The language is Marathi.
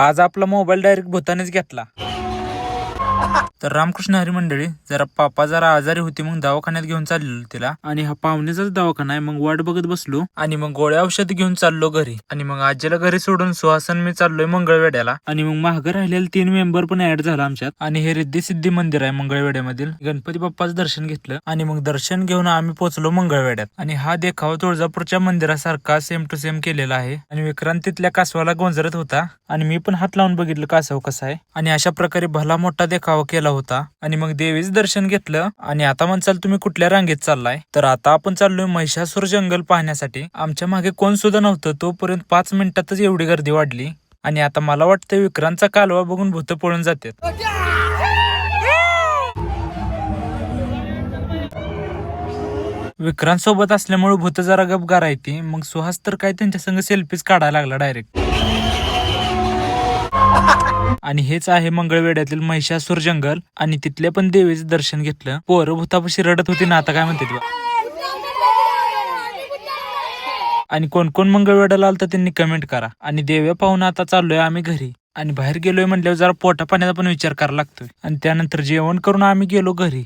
आज आपला मोबाईल डायरेक्ट भूतानेच घेतला. तर रामकृष्ण हरी मंडळी जरा पापा जरा आजारी होती मग दवाखान्यात घेऊन चाललेलो तिला. आणि हा पाहुण्याचाच दवाखाना आहे मग वाट बघत बसलो. आणि मग गोळ्या औषध घेऊन चाललो घरी. आणि मग आजीला घरी सोडून सुहासन मी चाललोय मंगळवेड्याला. आणि मग मागं राहिलेले तीन मेंबर पण ऍड झाला आमच्यात. आणि हे रिद्धी सिद्धी मंदिर आहे मंगळवेड्यामधील. गणपती बाप्पाचं दर्शन घेतलं. आणि मग दर्शन घेऊन आम्ही पोहोचलो मंगळवेड्यात. आणि हा देखावा तुळजापूरच्या मंदिरासारखा सेम टू सेम केलेला आहे. आणि विक्रांत तिथल्या कासवाला गोंजरत होता. आणि मी पण हात लावून बघितलं कासव कसा आहे. आणि अशा प्रकारे भला मोठा देखावा केला होता आणि मग देवीच दर्शन घेतलं आणि आता म्हणसाल तुम्ही कुठल्या रांगेत चाललाय? तर आता आपण चाललोय महिषासूर जंगल पाहण्यासाठी. आमच्या मागे कोण सुद्धा नव्हतं तोपर्यंत पाच मिनिटातच एवढी गर्दी वाढली. आणि आता मला वाटतं विक्रांतचा कालवा बघून भूत पळून जातात. विक्रांत सोबत असल्यामुळे भूत जरा गपगार आहे ती. मग सुहास तर काय त्यांच्या संग सेल्फीज काढायला लागला डायरेक्ट आणि हेच आहे मंगळवेड्यातील महिषासूर जंगल. आणि तिथले पण देवीचं दर्शन घेतलं. पोरं भूतापाशी रडत होती ना आता काय म्हणते तुला? आणि कोण कोण मंगळवेड्याला आलं तर त्यांनी कमेंट करा. आणि देव्या पाहून आता चाललोय आम्ही घरी. आणि बाहेर गेलोय म्हटल्यावर जरा पोटा पाण्याचा पण विचार करायला लागतोय. आणि त्यानंतर जेवण करून आम्ही गेलो घरी.